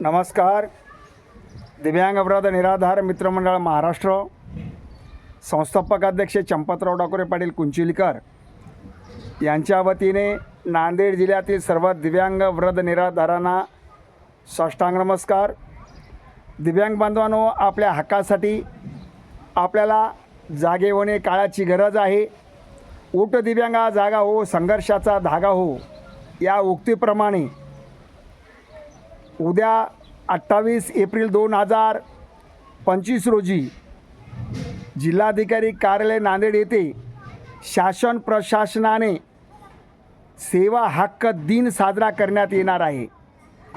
नमस्कार. दिव्यांग अपराध निराधार मित्रमंडळ महाराष्ट्र. संस्थापक अध्यक्ष चंपतराव डाकोरे पाटील कुंचिलकर यांच्या वतीने नांदेड जिल्ह्यातील सर्व दिव्यांग वृद्ध निराधारांना साष्टांग नमस्कार. दिव्यांग बांधवांनो आपल्या हक्कासाठी आपल्याला जागे होणे काळाची गरज आहे. उठ दिव्यांगा जागा हो संघर्षाचा धागा हो. या उक्तीप्रमाणे उद्या अठ्ठावीस एप्रिल दोन हजार पंचवीस रोजी जिल्हाधिकारी कार्यालय नांदेड येथे शासन प्रशासनाने सेवा हक्क दिन साजरा करण्यात येणार आहे.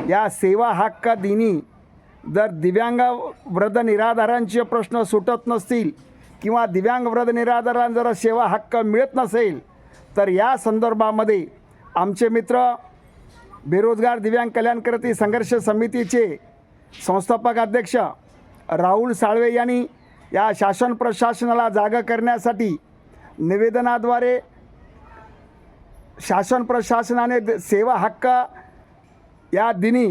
या सेवा हक्क दिनी जर दिव्यांग वृद्ध निराधारांचे प्रश्न सुटत नसतील किंवा दिव्यांग व्रत निराधारांना जर सेवा हक्क मिळत नसेल तर या संदर्भामध्ये आमचे मित्र बेरोजगार दिव्यांग कल्याणकर्ती संघर्ष समितीचे संस्थापक अध्यक्ष राहुल साळवे यांनी या शासन प्रशासनाला जागा करण्यासाठी निवेदनाद्वारे शासन प्रशासनाने द- सेवा हक्क या दिनी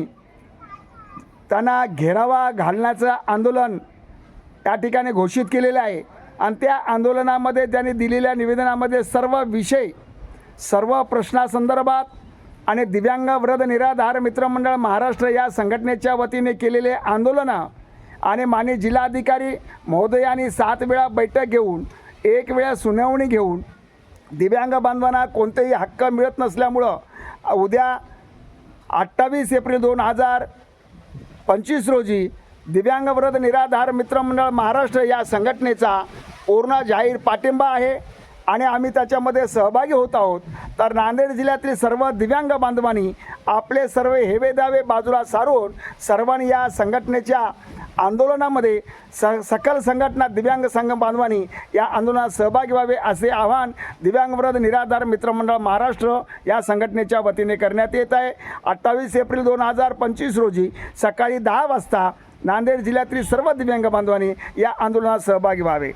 त्यांना घेरावा घालण्याचं आंदोलन या ठिकाणी घोषित केलेलं आहे. आणि त्या आंदोलनामध्ये त्यांनी दिलेल्या निवेदनामध्ये सर्व विषय सर्व प्रश्नासंदर्भात आणि दिव्यांग व्रत निराधार मित्रमंडळ महाराष्ट्र या संघटनेच्या वतीने केलेले आंदोलनं आणि माननीय जिल्हाधिकारी महोदयांनी सात वेळा बैठक घेऊन एक वेळा सुनावणी घेऊन दिव्यांग बांधवांना कोणतेही हक्क मिळत नसल्यामुळं उद्या अठ्ठावीस एप्रिल दोन हजार पंचवीस रोजी दिव्यांग व्रत निराधार मित्रमंडळ महाराष्ट्र या संघटनेचा पूर्ण जाहीर पाठिंबा आहे आणि आम्ही त्याच्यामध्ये सहभागी होत आहोत. तर नांदेड जिल्ह्यातील सर्व दिव्यांग बांधवांनी आपले सर्व हेवे दावे बाजूला सारून सर्वांनी या संघटनेच्या आंदोलनामध्ये स सकल संघटना दिव्यांग संघ बांधवांनी या आंदोलनात सहभागी व्हावे असे आवाहन दिव्यांग निराधार मित्रमंडळ महाराष्ट्र या संघटनेच्या वतीने करण्यात येत आहे. अठ्ठावीस एप्रिल दोन हजार पंचवीस रोजी सकाळी दहा वाजता नांदेड जिल्ह्यातील सर्व दिव्यांग बांधवांनी या आंदोलनात सहभागी व्हावे.